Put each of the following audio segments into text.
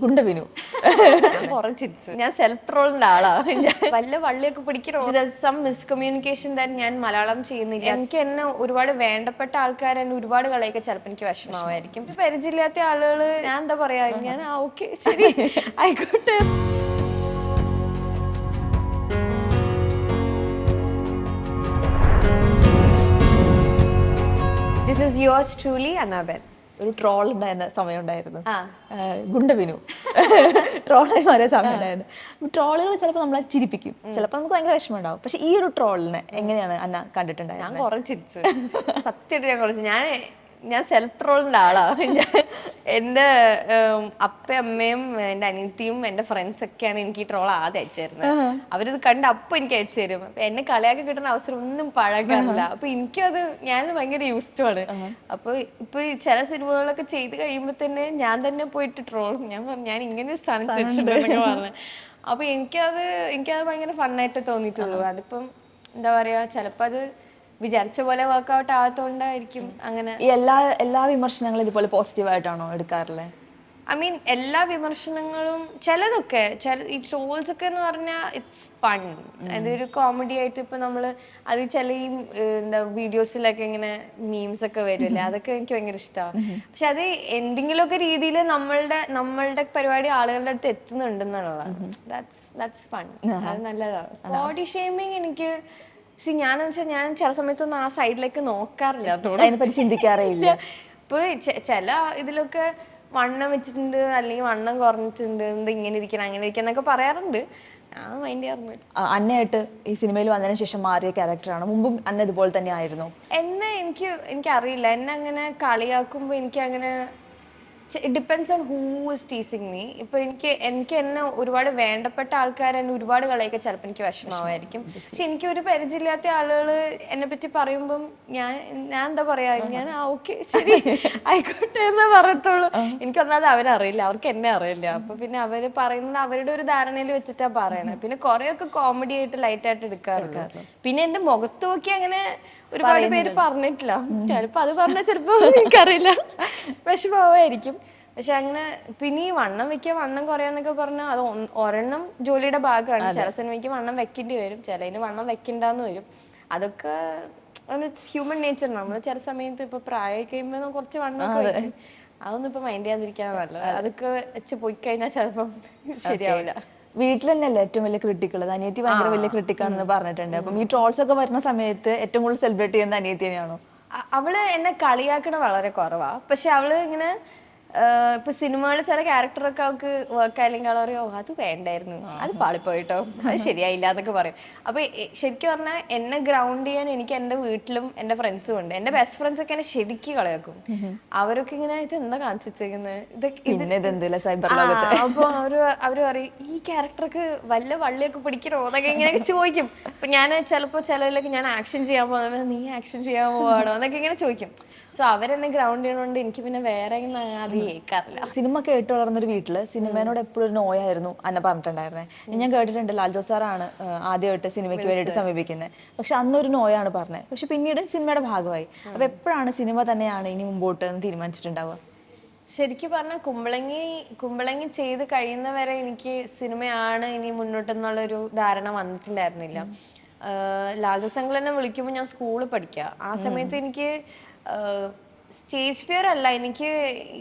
ഗുണ്ട വിനു. കുറച്ചിരിച്ചു ഞാൻ സെൽഫ് ട്രോളിന്റെ ആളാ. ഞാൻ വല്ല വള്ളിയൊക്കെ പിടിക്കണോ? സം മിസ്കമ്മ്യൂണിക്കേഷൻ തന്നെ ഞാൻ മലയാളം ചെയ്യുന്നില്ല. എനിക്ക് എന്നെ ഒരുപാട് വേണ്ടപ്പെട്ട ആൾക്കാർ എന്നെ ഒരുപാട് കളയൊക്കെ ചിലപ്പോൾ എനിക്ക് വിഷമമായിരിക്കും. പരിചയമില്ലാത്ത ആളുകൾ ഞാൻ എന്താ പറയാ? ഞാൻ ആ ഓക്കെ ശരി. ആയിക്കോട്ടെ. This is yours truly Anaban ഒരു ട്രോൾ ഉണ്ടായിരുന്ന സമയം ഉണ്ടായിരുന്നു. ആ. ഗുണ്ട വിനു ട്രോളായി മാറിയ സമയം ഉണ്ടായിരുന്നു. ട്രോളുകൾ ചിലപ്പോൾ നമ്മളെ ചിരിപ്പിക്കും. ചിലപ്പോൾ നമുക്ക് ഭയങ്കര വിഷമം ഉണ്ടാവും പക്ഷെ ഈ ഒരു ട്രോളിനെ എങ്ങനെയാണ് അന്ന കണ്ടിട്ടുണ്ടായിരുന്നത് സത്യമായിട്ട് ഞാൻ കുറച്ച്. ഞാൻ ഞാൻ സെൽഫ് ട്രോളിന്റെ ആളാണ് ഞാൻ എന്റെ അപ്പ അപ്പയും അമ്മയും എന്റെ അനിയത്തിയും എന്റെ ഫ്രണ്ട്സ് ഒക്കെയാണ് എനിക്ക് ഈ ട്രോൾ ആദ്യം അയച്ചു തരുന്നത് അവരിത് കണ്ട് അപ്പം എനിക്ക് അയച്ചു തരും. അപ്പൊ എന്നെ കളിയാക്കി കിട്ടുന്ന അവസരം ഒന്നും പഴകാറില്ല അപ്പൊ എനിക്കത് ഞാൻ ഭയങ്കര യൂസ്ഡ് ആണ്. അപ്പോൾ ഇപ്പൊ ഈ ചില സിനിമകളൊക്കെ ചെയ്ത് കഴിയുമ്പോൾ തന്നെ ഞാൻ തന്നെ പോയിട്ട് ട്രോളും ഞാൻ പറഞ്ഞു ഞാൻ ഇങ്ങനെ സ്ഥാനം വെച്ചിട്ടുണ്ടെന്നൊക്കെ പറഞ്ഞു. അപ്പൊ എനിക്കത് എനിക്കത് ഭയങ്കര ഫണ്ണായിട്ട് തോന്നിയിട്ടുള്ളൂ. അതിപ്പം എന്താ പറയാ ചിലപ്പോൾ അത് വിചാരിച്ച പോലെ വർക്ക്ഔട്ട് ആവാത്തോണ്ടായിരിക്കും അങ്ങനെ. ഈ എല്ലാ എല്ലാ വിമർശനങ്ങളും ഇതുപോലെ പോസിറ്റീവായിട്ടാണോ എടുക്കാറുള്ളത് ഐ മീൻ എല്ലാ വിമർശനങ്ങളും ചിലതൊക്കെ ചില ഈ ട്രോൾസ് ഒക്കെ എന്ന് പറഞ്ഞാൽ ഇറ്റ്സ് ഫൺ അതൊരു കോമഡി ആയിട്ട് ഇപ്പൊ നമ്മൾ അത് ചില ഈ എന്താ വീഡിയോസിലൊക്കെ ഇങ്ങനെ മീംസ് ഒക്കെ വരുമല്ലേ അതൊക്കെ എനിക്ക് ഭയങ്കര ഇഷ്ടമാണ് പക്ഷെ അത് എന്തെങ്കിലുമൊക്കെ രീതിയിൽ നമ്മളുടെ നമ്മളുടെ പരിപാടി ആളുകളുടെ അടുത്ത് എത്തുന്നുണ്ടെന്നുള്ളതാണ്. ദാറ്റ്സ് ദാറ്റ്സ് ഫൺ അത് നല്ലതാണ്. ബോഡി ഷേമിങ് എനിക്ക് സി ഞാൻ വെച്ചാൽ ഞാൻ ചില സമയത്തൊന്നും ആ സൈഡിലേക്ക് നോക്കാറില്ല. അതിനെപ്പറ്റി ചിന്തിക്കാറേ ഇല്ല. ഇപ്പൊ ചില ഇതിലൊക്കെ വണ്ണം വെച്ചിട്ടുണ്ട് അല്ലെങ്കിൽ വണ്ണം കുറഞ്ഞിട്ടുണ്ട് എന്ത് ഇങ്ങനെ ഇരിക്കണം അങ്ങനെ ഇരിക്കണം എന്നൊക്കെ പറയാറുണ്ട്. ഞാൻ മൈൻഡ് ചെയ്യാറുണ്ട്. അന്നയായിട്ട് ഈ സിനിമയിൽ വന്നതിന് ശേഷം മാറിയ ക്യാരക്ടറാണ് മുമ്പും അന്ന ഇതുപോലെ തന്നെ ആയിരുന്നു. എന്നെ എനിക്ക് എനിക്കറിയില്ല. എന്നെ അങ്ങനെ കളിയാക്കുമ്പോൾ എനിക്ക് അങ്ങനെ depends on who is teasing me ഇപ്പൊ എനിക്ക് എനിക്ക് എന്നെ ഒരുപാട് വേണ്ടപ്പെട്ട ആൾക്കാർ എന്നെ ഒരുപാട് കളയൊക്കെ ചിലപ്പോൾ എനിക്ക് വിഷമമായിരിക്കും. പക്ഷെ എനിക്ക് ഒരു പരിചയമില്ലാത്ത ആളുകൾ എന്നെ പറ്റി പറയുമ്പം ഞാൻ ഞാൻ എന്താ പറയാ ഞാൻ ആ ഓക്കെ ശരി ആയിക്കോട്ടെ എന്ന് പറയത്തുള്ളൂ. എനിക്കൊന്നാമത് അവരറിയില്ല അവർക്ക് എന്നെ അറിയില്ല. അപ്പൊ പിന്നെ അവർ പറയുന്നത് അവരുടെ ഒരു ധാരണയിൽ വെച്ചിട്ടാ പറയണത് പിന്നെ കുറെയൊക്കെ കോമഡി ആയിട്ട് ലൈറ്റ് ആയിട്ട് എടുക്കാറുണ്ട്. പിന്നെ എന്റെ മുഖത്ത് നോക്കി അങ്ങനെ ഒരുപാട് പേര് പറഞ്ഞിട്ടില്ല. ചിലപ്പോ അത് പറഞ്ഞാൽ ചിലപ്പോ എനിക്കറിയില്ല. വിഷമമായിരിക്കും. പക്ഷെ അങ്ങനെ പിന്നെ ഈ വണ്ണം വെക്കുക വണ്ണം കുറയാന്നൊക്കെ പറഞ്ഞാൽ അത് ഒരെണ്ണം ജോലിയുടെ ഭാഗമാണ്. ചില സിനിമയ്ക്ക് വണ്ണം വെക്കേണ്ടി വരും. ചിലതിന് വണ്ണം വെക്കണ്ടെന്ന് വരും. അതൊക്കെ ഹ്യൂമൻ നേച്ചർ നമ്മൾ ചില സമയത്ത് ഇപ്പൊ പ്രായം കഴിയുമ്പോൾ കുറച്ച് വണ്ണം അതൊന്നും ഇപ്പൊ മൈൻഡ് ചെയ്യാതിരിക്കാൻ നല്ലത്. അതൊക്കെ വെച്ച് പോയി കഴിഞ്ഞാൽ ചിലപ്പം ശരിയാവില്ല. വീട്ടിൽ തന്നെയല്ലേ ഏറ്റവും വലിയ ക്രിട്ടിക് ഉള്ളത് അനിയത്തി ഭയങ്കര വലിയ ക്രിട്ടിക്കാണെന്ന് പറഞ്ഞിട്ടുണ്ട്. അപ്പം ഈ ട്രോൾസ് ഒക്കെ വരുന്ന സമയത്ത് ഏറ്റവും കൂടുതൽ സെലിബ്രേറ്റ് ചെയ്യുന്ന അനിയത്തി തന്നെയാണോ അ- അവൾ എന്നെ കളിയാക്കണ വളരെ കുറവാ. പക്ഷെ അവൾ ഇങ്ങനെ ഇപ്പൊ സിനിമകളിൽ ചില ക്യാരക്ടറൊക്കെ അവൾക്ക് വർക്ക് ആയില്ലെങ്കിൽ അവൾ പറയും ഓ അത് വേണ്ടായിരുന്നു. അത് പാളിപ്പോയിട്ടോ. അത് ശരിയായില്ല എന്നൊക്കെ പറയും. അപ്പൊ ശരിക്കും പറഞ്ഞാൽ എന്നെ ഗ്രൗണ്ട് ചെയ്യാൻ എനിക്ക് എന്റെ വീട്ടിലും എന്റെ ഫ്രണ്ട്സും ഉണ്ട്. എന്റെ ബെസ്റ്റ് ഫ്രണ്ട്സ് ഒക്കെ എന്നെ ശരിക്കും കളയാക്കും. അവരൊക്കെ ഇങ്ങനെ ഇത് എന്താ കാണിച്ചു വെച്ചേക്കുന്നത് അപ്പൊ അവർ അവർ പറയും ഈ ക്യാരക്ടർക്ക് വല്ല വള്ളിയൊക്കെ പിടിക്കണോ? എന്നൊക്കെ ഇങ്ങനെ ചോദിക്കും. അപ്പൊ ഞാൻ ചിലപ്പോ ചിലതിലൊക്കെ ഞാൻ ആക്ഷൻ ചെയ്യാൻ പോകുന്ന നീ ആക്ഷൻ ചെയ്യാൻ പോവാണോ? എന്നൊക്കെ ഇങ്ങനെ ചോദിക്കും. സോ അവരെന്നെ ഗ്രൗണ്ട് ചെയ്യണോണ്ട് എനിക്ക് പിന്നെ വേറെ ഒന്നും അത് കേൾക്കാറില്ല. സിനിമ കേട്ട് വളർന്നൊരു വീട്ടിൽ സിനിമേനോട് എപ്പോഴും ഒരു നോയായിരുന്നു അന്ന പറഞ്ഞിട്ടുണ്ടായിരുന്നത് ഞാൻ കേട്ടിട്ടുണ്ട് ലാൽ ജോസ് സാറാണ് ആദ്യമായിട്ട് സിനിമയ്ക്ക് വേണ്ടിയിട്ട് സമീപിക്കുന്നത് പക്ഷെ അന്നൊരു നോയാണ് പറഞ്ഞത് പക്ഷെ പിന്നീട് സിനിമയുടെ ഭാഗമായി. അപ്പൊ എപ്പോഴാണ് സിനിമ തന്നെയാണ് ഇനി മുമ്പോട്ട് എന്ന് തീരുമാനിച്ചിട്ടുണ്ടാവുക? ശരിക്കും പറഞ്ഞാൽ കുമ്പളങ്ങി കുമ്പളങ്ങി ചെയ്ത് കഴിയുന്നവരെ എനിക്ക് സിനിമയാണ് ഇനി മുന്നോട്ടെന്നുള്ളൊരു ധാരണ വന്നിട്ടുണ്ടായിരുന്നില്ല. ലാൽജസംഗിൾ എന്നെ വിളിക്കുമ്പോൾ ഞാൻ സ്കൂളിൽ പഠിക്കുക. ആ സമയത്ത് എനിക്ക് സ്റ്റേജ് ഫിയർ അല്ല. എനിക്ക്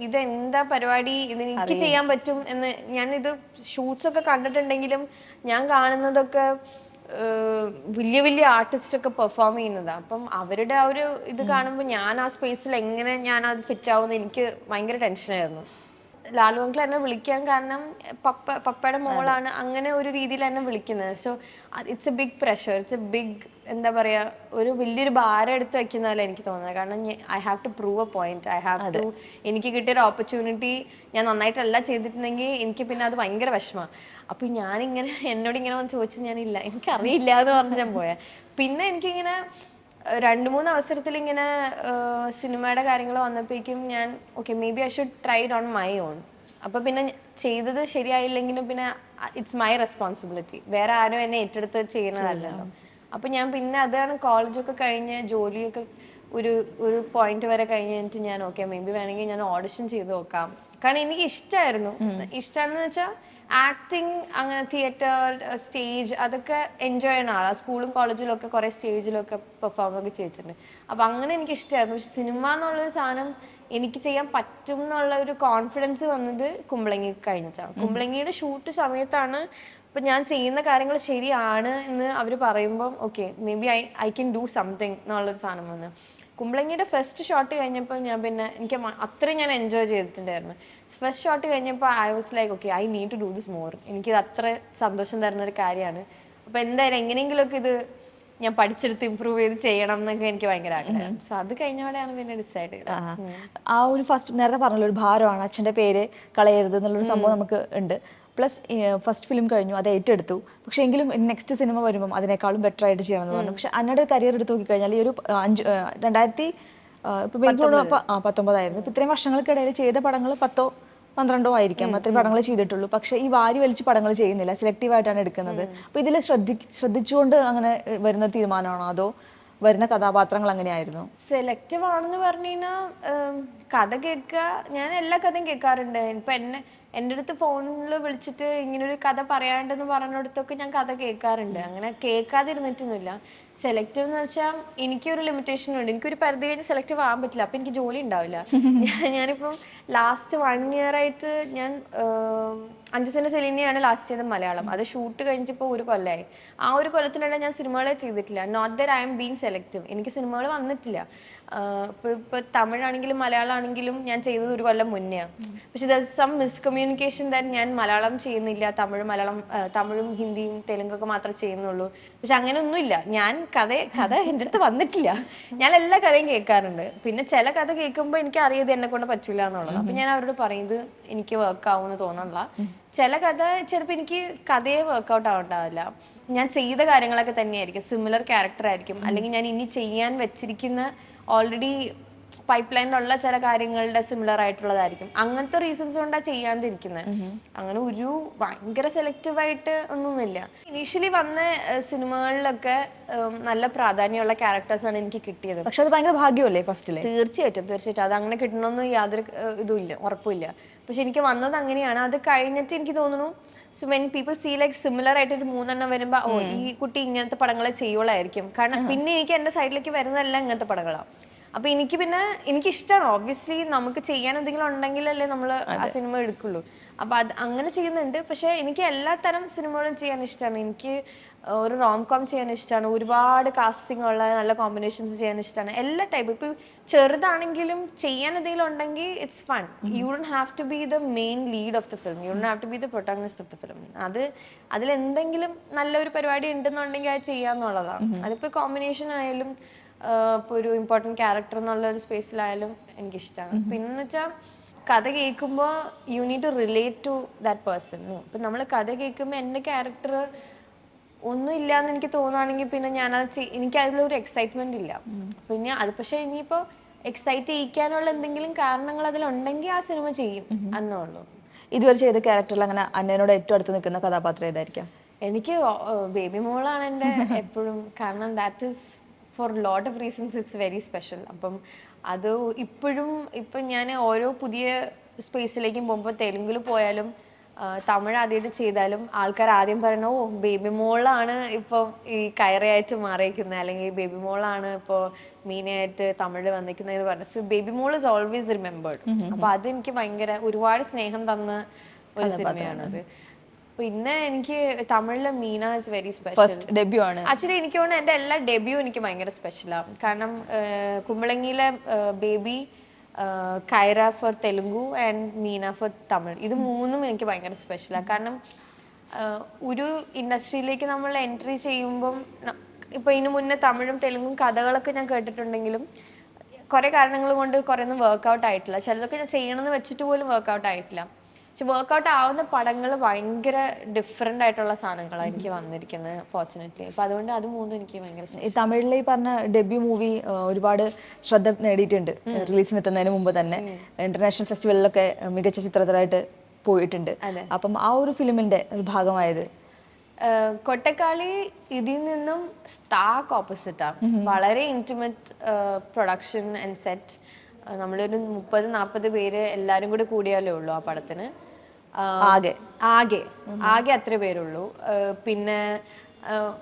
ഇത് എന്താ പരിപാടി? ഇത് എനിക്ക് ചെയ്യാൻ പറ്റും എന്ന് ഞാൻ ഇത് ഷൂട്ട്സ് ഒക്കെ കണ്ടിട്ടുണ്ടെങ്കിലും ഞാൻ കാണുന്നതൊക്കെ വലിയ വലിയ ആർട്ടിസ്റ്റ് ഒക്കെ പെർഫോം ചെയ്യുന്നതാ. അപ്പം അവരുടെ ആ ഒരു ഇത് കാണുമ്പോൾ ഞാൻ ആ സ്പേസിൽ എങ്ങനെ ഞാൻ അത് ഫിറ്റ് ആവുമെന്ന് എനിക്ക് ഭയങ്കര ടെൻഷനായിരുന്നു ലാലു അങ്കിൾ എന്നെ വിളിക്കാൻ കാരണം പപ്പ പപ്പയുടെ മോളാണ് അങ്ങനെ ഒരു രീതിയിൽ എന്നെ വിളിക്കുന്നത്. So it's a big pressure it's a big എന്താ പറയാ ഒരു വലിയൊരു ഭാരം എടുത്ത് വെക്കുന്ന പോലെ എനിക്ക് തോന്നുന്നത്. കാരണം I have to prove a point I have to എനിക്ക് കിട്ടിയൊരു ഓപ്പർച്യൂണിറ്റി ഞാൻ നന്നായിട്ടല്ല ചെയ്തിട്ടുണ്ടെങ്കിൽ എനിക്ക് പിന്നെ അത് ഭയങ്കര വിഷമമാണ് അപ്പൊ ഞാനിങ്ങനെ എന്നോട് ഇങ്ങനെ വന്ന് ചോദിച്ചു ഞാനില്ല എനിക്കറിയില്ല എന്ന് പറഞ്ഞ് ഞാൻ പോയാ. പിന്നെ എനിക്കിങ്ങനെ രണ്ട് മൂന്ന് അവസരത്തിൽ ഇങ്ങനെ സിനിമയുടെ കാര്യങ്ങൾ വന്നപ്പോഴേക്കും ഞാൻ okay maybe I should try it on my own അപ്പൊ പിന്നെ ചെയ്തത് ശരിയായില്ലെങ്കിലും പിന്നെ ഇറ്റ്സ് മൈ റെസ്പോൺസിബിലിറ്റി വേറെ ആരും എന്നെ ഏറ്റെടുത്ത് ചെയ്യുന്നതല്ലല്ലോ. അപ്പൊ ഞാൻ പിന്നെ അതാണ് കോളേജൊക്കെ കഴിഞ്ഞ് ജോലിയൊക്കെ ഒരു ഒരു പോയിന്റ് വരെ കഴിഞ്ഞ് കഴിഞ്ഞിട്ട് ഞാൻ ഓക്കെ മേ ബി വേണമെങ്കിൽ ഞാൻ ഓഡിഷൻ ചെയ്ത് നോക്കാം. കാരണം എനിക്ക് ഇഷ്ടമായിരുന്നു ഇഷ്ടമെന്ന് വെച്ചാൽ ആക്ടിങ് അങ്ങനെ തിയേറ്റർ സ്റ്റേജ് അതൊക്കെ എൻജോയ് ചെയ്യുന്ന ആളാണ് സ്കൂളും കോളേജിലും ഒക്കെ കുറെ സ്റ്റേജിലൊക്കെ പെർഫോം ഒക്കെ ചെയ്തിട്ടുണ്ട്. അപ്പൊ അങ്ങനെ എനിക്ക് ഇഷ്ടമായിരുന്നു പക്ഷെ സിനിമ എന്നുള്ളൊരു സാധനം എനിക്ക് ചെയ്യാൻ പറ്റും എന്നുള്ള ഒരു കോൺഫിഡൻസ് വന്നത് കുമ്പളങ്ങി കഴിഞ്ഞിട്ടാണ് കുമ്പളങ്ങിയുടെ ഷൂട്ട് സമയത്താണ് ഇപ്പൊ ഞാൻ ചെയ്യുന്ന കാര്യങ്ങൾ ശരിയാണ് എന്ന് അവർ പറയുമ്പം okay maybe I I can do something എന്നുള്ളൊരു സാധനം വന്ന്. കുമ്പളങ്ങിയുടെ ഫസ്റ്റ് ഷോട്ട് കഴിഞ്ഞപ്പോൾ ഞാൻ പിന്നെ എനിക്ക് അത്രയും ഞാൻ എൻജോയ് ചെയ്തിട്ടുണ്ടായിരുന്നു. ഫസ്റ്റ് ഷോട്ട് കഴിഞ്ഞപ്പോൾ I was like okay I need to do this more എനിക്കിത് അത്ര സന്തോഷം തരുന്ന ഒരു കാര്യമാണ്. അപ്പോൾ എന്തായാലും എങ്ങനെയെങ്കിലുമൊക്കെ ഇത് ഞാൻ പഠിച്ചെടുത്ത് ഇമ്പ്രൂവ് ചെയ്ത് ചെയ്യണം എന്നൊക്കെ എനിക്ക് ഭയങ്കര ആഗ്രഹം. സോ അത് കഴിഞ്ഞോടെയാണ് പിന്നെ ഡിസൈഡ് ചെയ്തത്. ആ. ആ ഒരു ഫസ്റ്റ് നേരത്തെ പറഞ്ഞല്ലോ ഒരു ഭാരമാണ് അച്ഛന്റെ പേര് കളയരുത് എന്നുള്ളൊരു സംഭവം നമുക്ക് ഉണ്ട്. പ്ലസ് ഫസ്റ്റ് ഫിലിം കഴിഞ്ഞു അത് ഏറ്റെടുത്തു. പക്ഷേ എങ്കിലും നെക്സ്റ്റ് സിനിമ വരുമ്പം അതിനേക്കാളും ബെറ്റർ ആയിട്ട് ചെയ്യണമെന്ന് പറഞ്ഞു. പക്ഷെ അന്നയുടെ കരിയർ എടുത്ത് നോക്കിക്കഴിഞ്ഞാൽ ഈ ഒരു അഞ്ച് രണ്ടായിരത്തി ഇപ്പൊ പത്തൊമ്പതായിരുന്നു. ഇപ്പൊ ഇത്രയും വർഷങ്ങൾക്കിടയിൽ ചെയ്ത പടങ്ങൾ പത്തോ പന്ത്രണ്ടോ ആയിരിക്കാം. അത്രയും പടങ്ങൾ ചെയ്തിട്ടുള്ളൂ. പക്ഷെ ഈ വാരി വലിച്ച് പടങ്ങൾ ചെയ്യുന്നില്ല. സെലക്റ്റീവ് ആയിട്ടാണ് എടുക്കുന്നത്. അപ്പൊ ഇതിൽ ശ്രദ്ധി ശ്രദ്ധിച്ചുകൊണ്ട് അങ്ങനെ വരുന്ന തീരുമാനമാണോ? അതോ വരുന്ന കഥാപാത്രങ്ങൾ അങ്ങനെയായിരുന്നു? സെലക്റ്റീവ് ആണെന്ന് പറഞ്ഞു കഴിഞ്ഞാൽ കഥ കേൾക്കുക ഞാൻ എല്ലാ കഥയും കേൾക്കാറുണ്ട്. ഇപ്പൊ എന്നെ എന്റെ അടുത്ത് ഫോണിൽ വിളിച്ചിട്ട് ഇങ്ങനൊരു കഥ പറയാണ്ടെന്ന് പറഞ്ഞിടത്തൊക്കെ ഞാൻ കഥ കേൾക്കാറുണ്ട്. അങ്ങനെ കേൾക്കാതിരുന്നിട്ടൊന്നുമില്ല. സെലക്റ്റീവ് എന്ന് വെച്ചാൽ എനിക്കൊരു ലിമിറ്റേഷൻ ഉണ്ട്. എനിക്കൊരു പരിധി കഴിഞ്ഞ് സെലക്റ്റീവ് ആകാൻ പറ്റില്ല. അപ്പൊ എനിക്ക് ജോലി ഉണ്ടാവില്ല. ഞാനിപ്പം ലാസ്റ്റ് വൺ ഇയർ ആയിട്ട് ഞാൻ അഞ്ച് സെന്റ് സെലീനയാണ് ലാസ്റ്റ് ചെയ്ത മലയാളം. അത് ഷൂട്ട് കഴിഞ്ഞിപ്പോൾ ഒരു കൊല്ലമായി ആ ഒരു കൊല്ലത്തിനിടെ ഞാൻ സിനിമകളെ ചെയ്തിട്ടില്ല. Not that I am being selective എനിക്ക് സിനിമകൾ വന്നിട്ടില്ല. ഇപ്പോൾ തമിഴാണെങ്കിലും മലയാളം ആണെങ്കിലും ഞാൻ ചെയ്തത് ഒരു കൊല്ലം മുന്നെയാണ് പക്ഷെ ദർ സം മിസ്കമ്മ്യൂണിക്കേഷൻ ദാറ്റ് ഞാൻ മലയാളം ചെയ്യുന്നില്ല. തമിഴ് മലയാളം തമിഴും ഹിന്ദിയും തെലുങ്കൊക്കെ മാത്രമേ ചെയ്യുന്നുള്ളൂ. പക്ഷെ അങ്ങനെ ഒന്നുമില്ല ഞാൻ കഥ കഥ എന്റെ അടുത്ത് വന്നിട്ടില്ല. ഞാൻ എല്ലാ കഥയും കേൾക്കാറുണ്ട്. പിന്നെ ചില കഥ കേൾക്കുമ്പോൾ എനിക്ക് അറിയത് എന്നെ കൊണ്ട് പറ്റില്ല എന്നുള്ളത് അപ്പൊ ഞാൻ അവരോട് പറയുന്നത് എനിക്ക് വർക്ക് ആവുമെന്ന് തോന്നണില്ല ചില കഥ ചിലപ്പോൾ എനിക്ക് കഥയെ വർക്കൗട്ട് ആവണ്ടാവില്ല. ഞാൻ ചെയ്ത കാര്യങ്ങളൊക്കെ തന്നെയായിരിക്കും. സിമിലർ ക്യാരക്ടർ ആയിരിക്കും. അല്ലെങ്കിൽ ഞാൻ ഇനി ചെയ്യാൻ വെച്ചിരിക്കുന്ന ഓൾറെഡി പൈപ്പ് ലൈനിലുള്ള ചില കാര്യങ്ങളുടെ സിമിലർ ആയിട്ടുള്ളതായിരിക്കും. അങ്ങനത്തെ റീസൺസ് കൊണ്ടാണ് ചെയ്യാണ്ടിരിക്കുന്നത് അങ്ങനെ ഒരു ഭയങ്കര സെലക്റ്റീവ് ആയിട്ട് ഒന്നുമില്ല. ഇനീഷ്യലി വന്ന സിനിമകളിലൊക്കെ നല്ല പ്രാധാന്യമുള്ള ക്യാരക്ടേഴ്സാണ് എനിക്ക് കിട്ടിയത്. പക്ഷെ അത് ഭയങ്കര ഭാഗ്യമല്ലേ ഫസ്റ്റിലെ തീർച്ചയായിട്ടും തീർച്ചയായിട്ടും. അത് അങ്ങനെ കിട്ടണമെന്ന് യാതൊരു ഇതുമില്ല ഉറപ്പില്ല പക്ഷെ എനിക്ക് വന്നത് അങ്ങനെയാണ്. അത് കഴിഞ്ഞിട്ട് എനിക്ക് തോന്നുന്നു so when people see like similar ആയിട്ട് ഒരു മൂന്നെണ്ണം വരുമ്പോൾ ഓ ഈ കുട്ടി ഇങ്ങനത്തെ പടങ്ങൾ ചെയ്യുള്ളായിരിക്കും കാരണം പിന്നെ എനിക്ക് എന്റെ സൈഡിലേക്ക് വരുന്നതെല്ലാം ഇങ്ങനത്തെ പടങ്ങളാണ് അപ്പൊ എനിക്ക് പിന്നെ എനിക്ക് ഇഷ്ടമാണ് ഓബ്വിയസ്ലി നമുക്ക് ചെയ്യാൻ എന്തെങ്കിലും ഉണ്ടെങ്കിലല്ലേ നമ്മൾ ആ സിനിമ എടുക്കുള്ളൂ. അപ്പൊ അത് അങ്ങനെ ചെയ്യുന്നുണ്ട്. പക്ഷേ എനിക്ക് എല്ലാ തരം സിനിമകളും ചെയ്യാൻ ഇഷ്ടമാണ് എനിക്ക് ഒരു റോം കോം ചെയ്യാൻ ഇഷ്ടമാണ് ഒരുപാട് കാസ്റ്റിംഗ് ഉള്ള നല്ല കോമ്പിനേഷൻസ് ചെയ്യാൻ ഇഷ്ടമാണ് എല്ലാ ടൈപ്പ് ഇപ്പൊ ചെറുതാണെങ്കിലും ചെയ്യാൻ എന്തെങ്കിലും ഉണ്ടെങ്കിൽ it's fun you don't have to be the main lead of the film you don't have to be the protagonist of the film അത് അതിൽ എന്തെങ്കിലും നല്ലൊരു പരിപാടി ഉണ്ടെന്നുണ്ടെങ്കിൽ അത് ചെയ്യാന്നുള്ളതാണ് അതിപ്പോ കോമ്പിനേഷൻ ആയാലും ഇപ്പോൾ ഒരു ഇമ്പോർട്ടന്റ് ക്യാരക്ടർ എന്നുള്ള ഒരു സ്പേസിലായാലും എനിക്കിഷ്ടമാണ് പിന്നെ വെച്ചാൽ കഥ കേൾക്കുമ്പോൾ you need to relate to that person ഇപ്പം നമ്മൾ കഥ കേൾക്കുമ്പോൾ എന്റെ ക്യാരക്ടർ ഒന്നും ഇല്ലാന്ന് എനിക്ക് തോന്നുകയാണെങ്കിൽ പിന്നെ ഞാനത് അത് എനിക്ക് അതിലൊരു എക്സൈറ്റ്മെന്റ് ഇല്ല. പിന്നെ അത് പക്ഷേ ഇനിയിപ്പോൾ എക്സൈറ്റ് ചെയ്യിക്കാനുള്ള എന്തെങ്കിലും കാരണങ്ങൾ അതിലുണ്ടെങ്കിൽ ആ സിനിമ ചെയ്യും എന്നുള്ളൂ ഇതുവരെ ചെയ്ത ക്യാരക്ടറിൽ അങ്ങനെ അന്നേനോട് ഏറ്റവും അടുത്ത് നിൽക്കുന്ന കഥാപാത്രം ഏതായിരിക്കാം? എനിക്ക് ബേബി മോളാണ് എന്റെ എപ്പോഴും. കാരണം that is for lot of reasons it's very special അപ്പം അത് ഇപ്പോഴും ഇപ്പം ഞാൻ ഓരോ പുതിയ സ്പേസിലേക്കും പോകുമ്പോൾ തെലുങ്കിൽ പോയാലും തമിഴ് ആദ്യമായിട്ട് ചെയ്താലും ആൾക്കാർ ആദ്യം പറയണ ഓ ബേബി മോളാണ് ഇപ്പോൾ ഈ കയറയായിട്ട് മാറിയിരിക്കുന്നത് അല്ലെങ്കിൽ ബേബി മോളാണ് ഇപ്പോൾ മീനയായിട്ട് തമിഴ് വന്നിരിക്കുന്നത് എന്ന് പറഞ്ഞത് Baby Mol is always remembered അപ്പോൾ അതെനിക്ക് ഭയങ്കര ഒരുപാട് സ്നേഹം തന്ന ഒരു സിനിമയാണത്. പിന്നെ എനിക്ക് തമിഴിലെ Meena is very special first debut ആണ്. ആക്ച്വലി എനിക്ക് തോന്നുന്നു എന്റെ എല്ലാ ഡെബ്യൂ എനിക്ക് ഭയങ്കര സ്പെഷ്യലാണ് കാരണം കുമ്പളങ്ങിയിലെ Baby Kaira for Telugu and Meena for Tamil. ഇത് മൂന്നും എനിക്ക് ഭയങ്കര സ്പെഷ്യലാണ് കാരണം ഒരു ഇൻഡസ്ട്രിയിലേക്ക് നമ്മൾ എൻട്രി ചെയ്യുമ്പം ഇപ്പൊ ഇതിനു മുന്നേ തമിഴും തെലുങ്കും കഥകളൊക്കെ ഞാൻ കേട്ടിട്ടുണ്ടെങ്കിലും കുറെ കാരണങ്ങൾ കൊണ്ട് കുറെ ഒന്നും വർക്ക്ഔട്ട് ആയിട്ടില്ല. ചിലതൊക്കെ ഞാൻ ചെയ്യണമെന്ന് വെച്ചിട്ട് പോലും വർക്ക്ഔട്ട് ആയിട്ടില്ല. പക്ഷെ വർക്ക്ഔട്ട് ആവുന്ന പടങ്ങൾ ഭയങ്കര ഡിഫറെന്റ് ആയിട്ടുള്ള സാധനങ്ങളാണ് എനിക്ക് വന്നിരിക്കുന്നത് ഫോർച്ചുനേറ്റ്ലി അപ്പൊ അതുകൊണ്ട് അത് മൂന്നും എനിക്ക് ഭയങ്കര തമിഴിലെ ഈ പറഞ്ഞ ഡെബ്യൂ മൂവി ഒരുപാട് ശ്രദ്ധ നേടിയിട്ടുണ്ട്. റിലീസിന് എത്തുന്നതിന് മുമ്പ് തന്നെ. ഇന്റർനാഷണൽ ഫെസ്റ്റിവലിലൊക്കെ മികച്ച ചിത്രത്തിലായിട്ട് പോയിട്ടുണ്ട്. അപ്പം ആ ഒരു ഫിലിമിന്റെ ഒരു ഭാഗമായത്? കൊട്ടക്കാളി ഇതിൽ നിന്നും സ്റ്റാക്ക് ഓപ്പോസിറ്റാണ് വളരെ ഇന്റിമേറ്റ് പ്രൊഡക്ഷൻ ആൻഡ് സെറ്റ് നമ്മളൊരു മുപ്പത് നാൽപ്പത് പേര് എല്ലാരും കൂടി കൂടിയാലേ ഉള്ളൂ ആ പടത്തിന്. ആകെ. ആകെ. ആകെ അത്ര പേരുള്ളൂ. പിന്നെ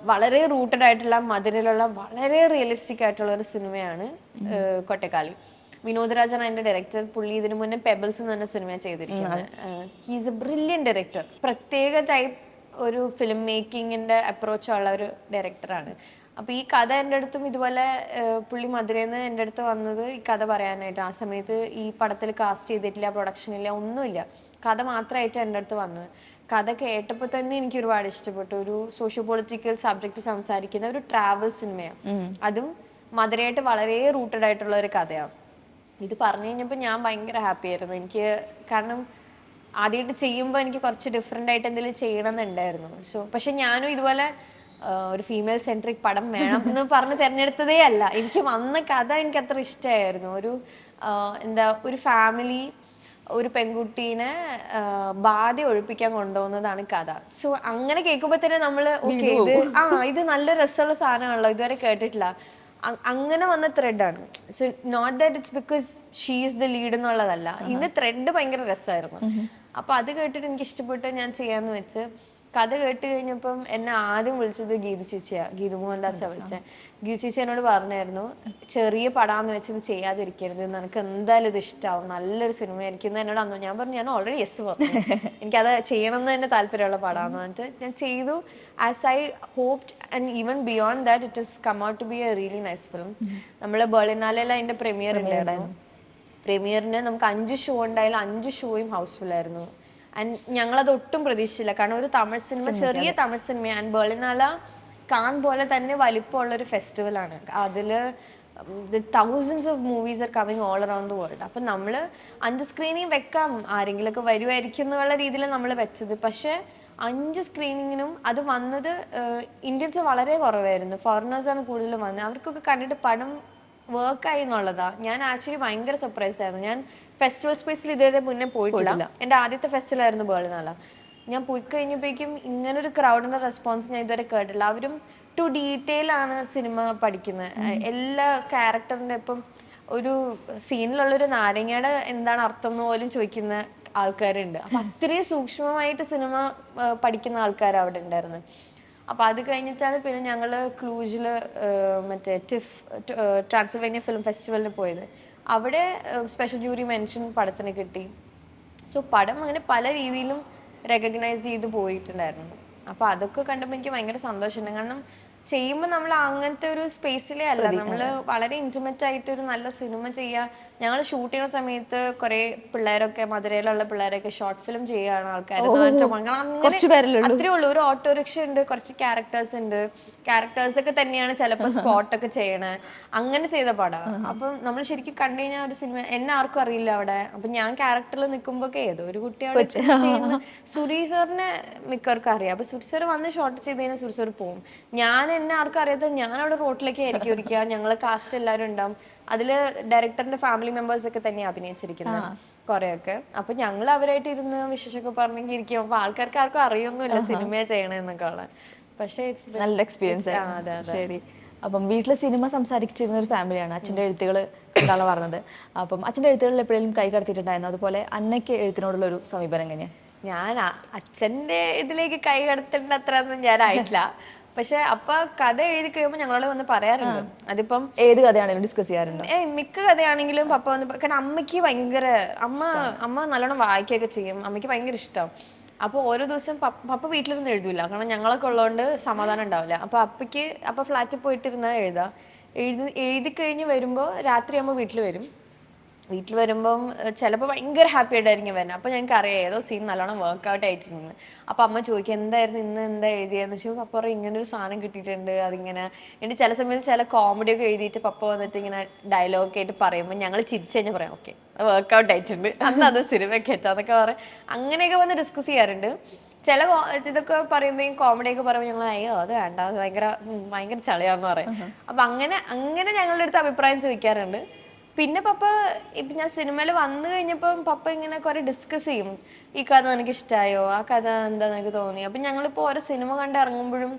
വളരെ റൂട്ടഡ് ആയിട്ടുള്ള മധുരയിലുള്ള വളരെ റിയലിസ്റ്റിക് ആയിട്ടുള്ള ഒരു സിനിമയാണ് കൊട്ടക്കാളി വിനോദരാജൻ അതിന്റെ ഡയറക്ടർ പുള്ളി ഇതിനു മുന്നേ പെബിൾസ് എന്ന് പറഞ്ഞ സിനിമ ചെയ്തിരിക്കുന്നത്. ഹീസ് എ ബ്രില്യൻ ഡയറക്ടർ പ്രത്യേക ടൈപ്പ് ഒരു ഫിലിം മേക്കിങ്ങിന്റെ അപ്രോച്ച് ഉള്ള ഒരു ഡയറക്ടറാണ് അപ്പൊ ഈ കഥ എന്റെ അടുത്തും ഇതുപോലെ പുള്ളി മധുരയിൽ എന്റെ അടുത്ത് വന്നത് ഈ കഥ പറയാനായിട്ട്. ആ സമയത്ത് ഈ പടത്തിൽ കാസ്റ്റ് ചെയ്തിട്ടില്ല പ്രൊഡക്ഷൻ ഇല്ല ഒന്നുമില്ല. കഥ മാത്രമായിട്ട് എന്റെ അടുത്ത് വന്നത് കഥ കേട്ടപ്പോൾ തന്നെ എനിക്ക് ഒരുപാട് ഇഷ്ടപ്പെട്ടു. ഒരു സോഷ്യോ പൊളിറ്റിക്കൽ സബ്ജക്റ്റ് സംസാരിക്കുന്ന ഒരു ട്രാവൽ സിനിമയാണ് അതും മധുരയായിട്ട് വളരെ റൂട്ടഡ് ആയിട്ടുള്ള ഒരു കഥയാണ് ഇത് പറഞ്ഞു കഴിഞ്ഞപ്പോൾ ഞാൻ ഭയങ്കര ഹാപ്പി ആയിരുന്നു. എനിക്ക് കാരണം ആദ്യമായിട്ട് ചെയ്യുമ്പോൾ എനിക്ക് കുറച്ച് ഡിഫറെന്റ് ആയിട്ട് എന്തെങ്കിലും ചെയ്യണം എന്നുണ്ടായിരുന്നു സോ പക്ഷെ ഞാനും ഇതുപോലെ ഒരു ഫീമെയിൽ സെൻട്രിക് പടം വേണം എന്ന് പറഞ്ഞ് തിരഞ്ഞെടുത്തതേ അല്ല. എനിക്ക് വന്ന കഥ എനിക്ക് അത്ര ഇഷ്ടമായിരുന്നു. ഒരു എന്താ ഒരു ഫാമിലി ഒരു പെൺകുട്ടീനെ ബാധ ഒഴിപ്പിക്കാൻ കൊണ്ടുപോകുന്നതാണ് കഥ. സോ അങ്ങനെ കേൾക്കുമ്പോൾ തന്നെ നമ്മൾ ഓക്കെ ഇത് ആ ഇത് നല്ല രസമുള്ള സാധനമാണല്ലോ ഇതുവരെ കേട്ടിട്ടില്ല. അങ്ങനെ വന്ന ത്രെഡാണ് so not that it's because she is the lead എന്നുള്ളതല്ല. ഇതിന്റെ ത്രെഡ് ഭയങ്കര രസമായിരുന്നു. അപ്പൊ അത് കേട്ടിട്ട് എനിക്ക് ഇഷ്ടപ്പെട്ട് ഞാൻ ചെയ്യാന്ന് വെച്ച്. കഥ കേട്ട് കഴിഞ്ഞപ്പം എന്നെ ആദ്യം വിളിച്ചത് ഗീതു ചേച്ചിയാ. ഗീതു മോഹൻദാസാ വിളിച്ചത് ഗീതു ചേച്ചി എന്നോട് പറഞ്ഞായിരുന്നു ചെറിയ പടാന്ന് വെച്ച് ഇത് ചെയ്യാതിരിക്കരുത്. നിനക്ക് എന്തായാലും ഇത് ഇഷ്ടാവും. നല്ലൊരു സിനിമയായിരിക്കും എന്ന് എന്നോട് അന്നു ഞാൻ പറഞ്ഞു ഞാൻ ഓൾറെഡി യെസ് പറഞ്ഞു. എനിക്കത് ചെയ്യണം എന്ന് തന്നെ താല്പര്യമുള്ള പടാന്ന് പറഞ്ഞിട്ട് ഞാൻ ചെയ്തു. As I hoped and even beyond that it is come out to be a really nice film നമ്മൾ ബേളിനാലയിൽ അതിന്റെ പ്രീമിയർ ഉണ്ടായിരുന്നു. പ്രീമിയറിന് നമുക്ക് അഞ്ച് ഷോ ഉണ്ടായാലും അഞ്ച് ഷോയും ഹൗസ്ഫുൾ ആയിരുന്നു. ആൻഡ് ഞങ്ങളത് ഒട്ടും പ്രതീക്ഷിച്ചില്ല. കാരണം ഒരു തമിഴ് സിനിമ ചെറിയ തമിഴ് സിനിമ ആൻഡ് ബേളിനാല കാൻ പോലെ തന്നെ വലിപ്പമുള്ള ഒരു ഫെസ്റ്റിവൽ ആണ്. അതിൽ thousands of movies are coming all around the world അപ്പം നമ്മൾ അഞ്ച് സ്ക്രീനിങ് വെക്കാം. ആരെങ്കിലുമൊക്കെ വരുമായിരിക്കും എന്നുള്ള രീതിയിൽ നമ്മൾ വെച്ചത്. പക്ഷേ അഞ്ച് സ്ക്രീനിങ്ങിനും അത് വന്നത് ഇന്ത്യൻസ് വളരെ കുറവായിരുന്നു. ഫോറിനേഴ്സാണ് കൂടുതലും വന്നത്. അവർക്കൊക്കെ കണ്ടിട്ട് പടം വർക്കായി എന്നുള്ളതാ. ഞാൻ ആക്ച്വലി ഭയങ്കര സർപ്രൈസ് ആയിരുന്നു. ഞാൻ ഫെസ്റ്റിവൽ സ്പേസിൽ ഇതുവരെ മുന്നേ പോയിട്ടില്ല. എന്റെ ആദ്യത്തെ ഫെസ്റ്റിവൽ ആയിരുന്നു ബേളിനാള ഞാൻ പോയി കഴിഞ്ഞപ്പോഴേക്കും ഒരു ക്രൗഡിന്റെ റെസ്പോൺസ് ഞാൻ ഇതുവരെ കേട്ടില്ല അവരും ടു ഡീറ്റെയിൽ ആണ് സിനിമ പഠിക്കുന്നത് എല്ലാ ക്യാരക്ടറിന്റെ ഇപ്പം ഒരു സീനിലുള്ള ഒരു നാരങ്ങയുടെ എന്താണ് അർത്ഥം എന്ന് പോലും ചോദിക്കുന്ന ആൾക്കാരുണ്ട്. അപ്പൊ അത്രയും സൂക്ഷ്മമായിട്ട് സിനിമ പഠിക്കുന്ന ആൾക്കാർ അവിടെ ഉണ്ടായിരുന്നു. അപ്പൊ അത് കഴിഞ്ഞിട്ടാണ് പിന്നെ ഞങ്ങൾ ക്ലൂജിൽ മറ്റേ ടിഫ് ട്രാൻസിൽവേനിയ ഫിലിം ഫെസ്റ്റിവലിന് പോയത്. അവിടെ സ്പെഷ്യൽ ജൂറി മെൻഷൻ പടത്തിന് കിട്ടി. സോ പടം അങ്ങനെ പല രീതിയിലും റെക്കഗ്നൈസ് ചെയ്ത് പോയിട്ടുണ്ടായിരുന്നു. അപ്പോൾ അതൊക്കെ കണ്ടപ്പോൾ എനിക്ക് ഭയങ്കര സന്തോഷമുണ്ട്. കാരണം ചെയ്യുമ്പോൾ നമ്മൾ അങ്ങനത്തെ ഒരു സ്പേസിലേ അല്ല. നമ്മൾ വളരെ ഇന്റിമേറ്റ് ആയിട്ട് ഒരു നല്ല സിനിമ ചെയ്യുക ഞങ്ങൾ ഷൂട്ട് ചെയ്യുന്ന സമയത്ത് കുറെ പിള്ളേരൊക്കെ മധുരയിലുള്ള പിള്ളേരൊക്കെ ഷോർട്ട് ഫിലിം ചെയ്യുകയാണ് ആൾക്കാർ അത്രേ ഉള്ളൂ. ഒരു ഓട്ടോറിക്ഷ ഉണ്ട് കുറച്ച് ക്യാരക്ടേഴ്സ് ഉണ്ട്. ക്യാരക്ടേഴ്സ് ഒക്കെ തന്നെയാണ് ചിലപ്പോൾ സ്പോട്ട് ഒക്കെ ചെയ്യണേ. അങ്ങനെ ചെയ്ത പടം. അപ്പം നമ്മൾ ശരിക്കും കണ്ടു കഴിഞ്ഞാൽ ഒരു സിനിമ എന്നെ ആർക്കും അറിയില്ല അവിടെ. അപ്പൊ ഞാൻ ക്യാരക്ടറിൽ നിൽക്കുമ്പോഴൊക്കെ ഏതോ ഒരു കുട്ടി അവിടെ ചെയ്യുന്ന സുരി സാറിനെ മിക്കവർക്കും അറിയാം. അപ്പൊ സുരീസർ സാർ വന്ന് ഷോർട്ട് ചെയ്ത് കഴിഞ്ഞാൽ സുരീസർ പോവും. പോകും ഞാൻ എന്നെ ആർക്കും അറിയാത്ത ഞാൻ അവിടെ റോട്ടിലേക്ക് ആയിരിക്കും ഇരിക്കുക. ഞങ്ങൾ കാസ്റ്റ് എല്ലാവരും ഉണ്ടാവും. അതിൽ ഡയറക്ടറിന്റെ ഫാമിലി മെമ്പേഴ്സ് ഒക്കെ തന്നെയാണ് അഭിനയിച്ചിരിക്കുന്നത് കുറെയൊക്കെ. അപ്പൊ ഞങ്ങൾ അവരായിട്ട് ഇരുന്ന് വിശേഷമൊക്കെ പറഞ്ഞെങ്കിൽ ഇരിക്കും അപ്പൊ ആൾക്കാർക്ക് ആർക്കും അറിയൊന്നുമില്ല സിനിമ ചെയ്യണെന്നൊക്കെ ഉള്ള. പക്ഷേ ഇറ്റ്സ് നല്ല എക്സ്പീരിയൻസ് അതെ, ശരി. അപ്പം വീട്ടിൽ സിനിമ സംസാരിച്ചിരുന്ന ഒരു ഫാമിലിയാണ് അച്ഛന്റെ എഴുത്തുകൾ എന്താണ് പറഞ്ഞത്. അപ്പം അച്ഛന്റെ എഴുത്തുകളിൽ എപ്പോഴെങ്കിലും കൈ കടത്തിയിട്ടുണ്ടായിരുന്നു? അതുപോലെ അന്നയ്ക്ക് എഴുത്തിനോടുള്ള ഒരു സമീപനം എങ്ങനെയാണ് ഞാൻ അച്ഛന്റെ അച്ഛന്റെ ഇതിലേക്ക് കൈ കടത്തേണ്ട അത്ര ഒന്നും ഞാൻ ആയിട്ടില്ല. പക്ഷെ അപ്പൊ കഥ എഴുതി കഴിയുമ്പോൾ ഞങ്ങളോട് വന്ന് പറയാറുണ്ട്. അതിപ്പം ഏത് കഥയാണെങ്കിലും ഡിസ്കസ് ചെയ്യാറുണ്ട്. ഏ മിക്ക കഥയാണെങ്കിലും പപ്പ വന്ന് പ- കാരണം അമ്മയ്ക്ക് ഭയങ്കര അമ്മ അമ്മ നല്ലോണം വായിക്കുകയൊക്കെ ചെയ്യും. അമ്മയ്ക്ക് ഭയങ്കര ഇഷ്ടം. അപ്പോൾ ഓരോ ദിവസം പപ്പ പപ്പ വീട്ടിലിരുന്ന് എഴുതൂല. കാരണം ഞങ്ങളൊക്കെ ഉള്ളതുകൊണ്ട് സമാധാനം ഉണ്ടാവില്ല. അപ്പൊ അപ്പയ്ക്ക് അപ്പൊ ഫ്ലാറ്റിൽ പോയിട്ടിരുന്ന എഴുതാ. എഴുതി എഴുതി കഴിഞ്ഞ് വരുമ്പോൾ രാത്രി അമ്മ വീട്ടിൽ വരും. വീട്ടിൽ വരുമ്പം ചിലപ്പോൾ ഭയങ്കര ഹാപ്പി ആയിട്ടായിരിക്കും വരുന്നത്. അപ്പോൾ ഞങ്ങൾക്ക് അറിയാം ഏതോ സീൻ നല്ലോണം വർക്കൗട്ട് ആയിട്ടുണ്ട് അപ്പോൾ അമ്മ ചോദിക്കും എന്തായിരുന്നു ഇന്ന് എന്താ എഴുതിയെന്ന് വെച്ചാൽ പപ്പ പറയും ഇങ്ങനെ ഒരു സാധനം കിട്ടിയിട്ടുണ്ട് അതിങ്ങനെ. എന്നിട്ട് ചില സമയത്ത് ചില കോമഡി ഒക്കെ എഴുതിയിട്ട് പപ്പ വന്നിട്ട് ഇങ്ങനെ ഡയലോഗ് ആയിട്ട് പറയുമ്പോൾ ഞങ്ങൾ ചിരിച്ചു കഴിഞ്ഞാൽ പറയാം ഓക്കെ വർക്കൗട്ട് ആയിട്ടുണ്ട്. അന്ന് അത് സിനിമയൊക്കെ എത്താന്നൊക്കെ പറയും. അങ്ങനെയൊക്കെ വന്ന് ഡിസ്കസ് ചെയ്യാറുണ്ട്. ചില ഇതൊക്കെ പറയുമ്പോൾ കോമഡി ഒക്കെ പറയുമ്പോൾ ഞങ്ങൾ അയ്യോ അത് വേണ്ട അത് ഭയങ്കര ഭയങ്കര ചളിയാന്ന് പറയും. അപ്പൊ അങ്ങനെ അങ്ങനെ ഞങ്ങളുടെ അടുത്ത് അഭിപ്രായം ചോദിക്കാറുണ്ട്. പിന്നെ പപ്പ ഇപ്പൊ ഞാൻ സിനിമയിൽ വന്നു കഴിഞ്ഞപ്പം പപ്പ ഇങ്ങനെ കുറെ ഡിസ്കസ് ചെയ്യും. ഈ കഥ നിനക്ക് ഇഷ്ടമായോ ആ കഥ എന്താ നിനക്ക് തോന്നി? അപ്പൊ ഞങ്ങളിപ്പോ ഓരോ സിനിമ കണ്ട് ഇറങ്ങുമ്പോഴും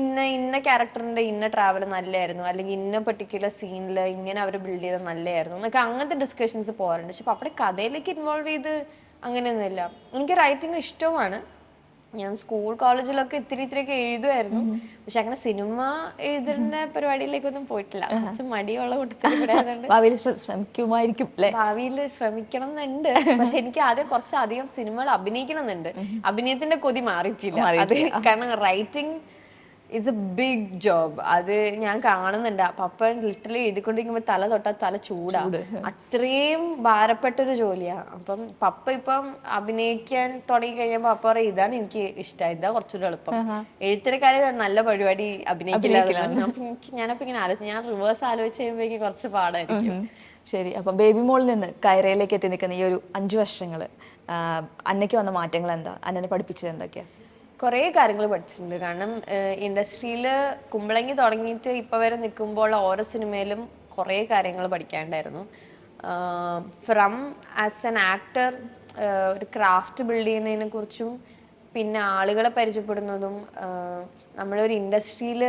ഇന്ന ഇന്ന ക്യാരക്ടറിന്റെ ഇന്ന ട്രാവൽ നല്ലതായിരുന്നു അല്ലെങ്കിൽ ഇന്ന പെർട്ടിക്കുലർ സീനിൽ ഇങ്ങനെ അവർ ബിൽഡ് ചെയ്തത് നല്ലതായിരുന്നു എന്നൊക്കെ അങ്ങനത്തെ ഡിസ്കഷൻസ് പോകാറുണ്ട് പക്ഷെ പപ്പയുടെ കഥയിലേക്ക് ഇൻവോൾവ് ചെയ്ത് അങ്ങനെയൊന്നുമില്ല. എനിക്ക് റൈറ്റിംഗ് ഇഷ്ടമാണ് ഞാൻ സ്കൂൾ കോളേജിലൊക്കെ ഇത്തിരി ഇത്തിരിയൊക്കെ എഴുതുമായിരുന്നു പക്ഷെ അങ്ങനെ സിനിമ എഴുതുന്ന പരിപാടിയിലേക്കൊന്നും പോയിട്ടില്ല. കുറച്ച് മടിയുള്ള കൂട്ടത്തിൽ ശ്രമിക്കുമായിരിക്കും ഭാവിയിൽ ശ്രമിക്കണം എന്നുണ്ട് പക്ഷെ എനിക്ക് ആദ്യം കുറച്ച് അധികം സിനിമകൾ അഭിനയിക്കണം എന്നുണ്ട് അഭിനയത്തിന്റെ കൊതി മാറിയിട്ടില്ല. അത് കാരണം writing it's a big job അത് ഞാൻ കാണുന്നുണ്ട്. പപ്പൻ ലിറ്ററലി എഴുതിക്കൊണ്ടിരിക്കുമ്പോൾ തല തൊട്ടാൽ തല ചൂടാ. അത്രയും ഭാരപ്പെട്ടൊരു ജോലിയാ. അപ്പം പപ്പ ഇപ്പം അഭിനയിക്കാൻ തുടങ്ങി കഴിഞ്ഞപ്പോൾ പപ്പ പറയും ഇതാണ് എനിക്ക് ഇഷ്ടം. ഇതാ കുറച്ചുകൂടെ എളുപ്പം. എഴുത്തിന്റെ കാര്യം നല്ല പരിപാടി അഭിനയിക്കില്ല. അപ്പൊ എനിക്ക് ഞാനപ്പോ ഇങ്ങനെ ആലോചിച്ചു ഞാൻ റിവേഴ്സ് ആലോചിച്ച് കഴിയുമ്പോഴേക്ക് കുറച്ച് പാടായിരിക്കും. ശരി. അപ്പം ബേബി മോളിൽ നിന്ന് കയറയിലേക്ക് എത്തി നിൽക്കുന്ന ഈ ഒരു അഞ്ചു വർഷങ്ങൾ അന്നയ്ക്ക് വന്ന മാറ്റങ്ങൾ എന്താ അന്നനെ പഠിപ്പിച്ചത് എന്തൊക്കെയാ? കുറേ കാര്യങ്ങൾ പഠിച്ചിട്ടുണ്ട്. കാരണം ഇൻഡസ്ട്രിയിൽ കുമ്പളങ്ങി തുടങ്ങിയിട്ട് ഇപ്പോൾ വരെ നിൽക്കുമ്പോൾ ഓരോ സിനിമയിലും കുറേ കാര്യങ്ങൾ പഠിക്കാണ്ടായിരുന്നു ഫ്രം ആസ് എൻ ആക്ടർ ഒരു ക്രാഫ്റ്റ് ബിൽഡ് ചെയ്യുന്നതിനെ കുറിച്ചും പിന്നെ ആളുകളെ പരിചയപ്പെടുന്നതും നമ്മളൊരു ഇൻഡസ്ട്രിയിൽ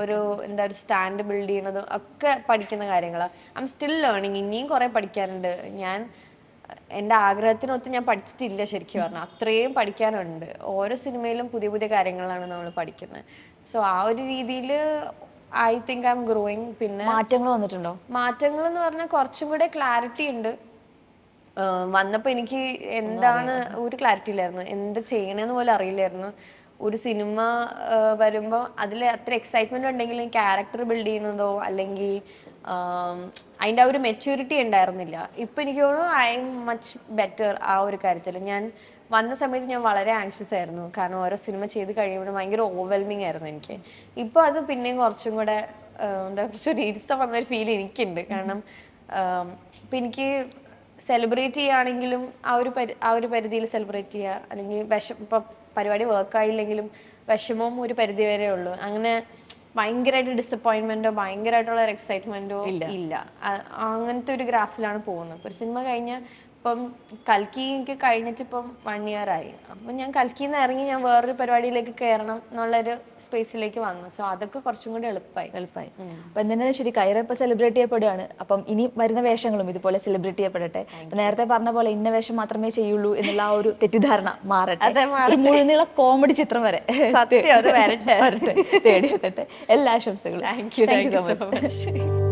ഒരു എന്താ ഒരു സ്റ്റാൻഡ് ബിൽഡ് ചെയ്യുന്നതും ഒക്കെ പഠിക്കുന്ന കാര്യങ്ങളാണ് ഐ എം സ്റ്റിൽ ലേണിങ് ഇനിയും കുറേ പഠിക്കാനുണ്ട്. ഞാൻ എന്റെ ആഗ്രഹത്തിനൊത്ത് ഞാൻ പഠിച്ചിട്ടില്ല ശരിക്കും പറഞ്ഞാൽ അത്രയും പഠിക്കാനുണ്ട്. ഓരോ സിനിമയിലും പുതിയ പുതിയ കാര്യങ്ങളാണ് നമ്മൾ പഠിക്കുന്നത് സോ ആ ഒരു രീതിയിൽ I think I am growing പിന്നെ മാറ്റങ്ങൾ വന്നിട്ടുണ്ടോ? മാറ്റങ്ങൾ എന്ന് പറഞ്ഞാൽ കുറച്ചും കൂടെ ക്ലാരിറ്റി ഉണ്ട്. വന്നപ്പോൾ വന്നപ്പോ എനിക്ക് എന്താണ് ഒരു ക്ലാരിറ്റി ഇല്ലായിരുന്നു. എന്ത് ചെയ്യണമെന്ന് പോലും അറിയില്ലായിരുന്നു. ഒരു സിനിമ വരുമ്പോൾ അതിൽ അത്ര എക്സൈറ്റ്മെന്റ് ഉണ്ടെങ്കിലും ക്യാരക്ടർ ബിൽഡ് ചെയ്യുന്നതോ അല്ലെങ്കിൽ അതിന്റെ ആ ഒരു മെച്യൂരിറ്റി ഉണ്ടായിരുന്നില്ല. ഇപ്പം എനിക്ക് തോന്നുന്നു ഐ എം മച്ച് ബെറ്റർ ആ ഒരു കാര്യത്തിൽ ഞാൻ വന്ന സമയത്ത് ഞാൻ വളരെ ആങ്ഷ്യസ് ആയിരുന്നു. കാരണം ഓരോ സിനിമ ചെയ്ത് കഴിയുമ്പോൾ ഭയങ്കര ഓവർവെൽമിങ് ആയിരുന്നു എനിക്ക്. ഇപ്പോൾ അത് പിന്നെയും കുറച്ചും കൂടെ എന്താ കുറച്ചൊരു ഇരുത്തം വന്നൊരു ഫീൽ എനിക്കുണ്ട്. കാരണം ഇപ്പം എനിക്ക് സെലിബ്രേറ്റ് ചെയ്യുകയാണെങ്കിലും ആ ഒരു പരി ആ ഒരു പരിധിയിൽ സെലിബ്രേറ്റ് ചെയ്യുക അല്ലെങ്കിൽ വിഷം ഇപ്പം പരിപാടി വർക്കായില്ലെങ്കിലും വിഷമവും ഒരു പരിധി വരെ ഉള്ളൂ. അങ്ങനെ ഭയങ്കരമായിട്ട് ഡിസപ്പോയിൻമെന്റോ ഭയങ്കരമായിട്ടുള്ള ഒരു എക്സൈറ്റ്മെന്റോ ഇല്ല. അങ്ങനത്തെ ഒരു ഗ്രാഫിലാണ് പോകുന്നത്. ഒരു സിനിമ കഴിഞ്ഞ ഇപ്പം കൽക്കി എനിക്ക് കഴിഞ്ഞിട്ട് ഇപ്പം വൺ ഇയർ ആയി. അപ്പം ഞാൻ കൽക്കിയിൽ നിന്ന് ഇറങ്ങി ഞാൻ വേറൊരു പരിപാടിയിലേക്ക് കയറണം എന്നുള്ളൊരു സ്പേസിലേക്ക് വന്നു. സോ അതൊക്കെ കുറച്ചും കൂടി എളുപ്പമായി എളുപ്പമായി അപ്പൊ എന്തിനാണ് ശരി കയറ ഇപ്പൊ സെലിബ്രേറ്റ് ചെയ്യപ്പെടുകയാണ് അപ്പം ഇനി വരുന്ന വേഷങ്ങളും ഇതുപോലെ സെലിബ്രേറ്റ് ചെയ്യപ്പെടട്ടെ. നേരത്തെ പറഞ്ഞ പോലെ ഇന്ന വേഷം മാത്രമേ ചെയ്യുള്ളൂ എന്നുള്ള ആ ഒരു തെറ്റിദ്ധാരണ മാറട്ടെ. മുഴുവനുള്ള കോമഡി ചിത്രം വരെ. സത്യം, അത് വരട്ടെ. എല്ലാ ആശംസകളും. Thank you thank you so much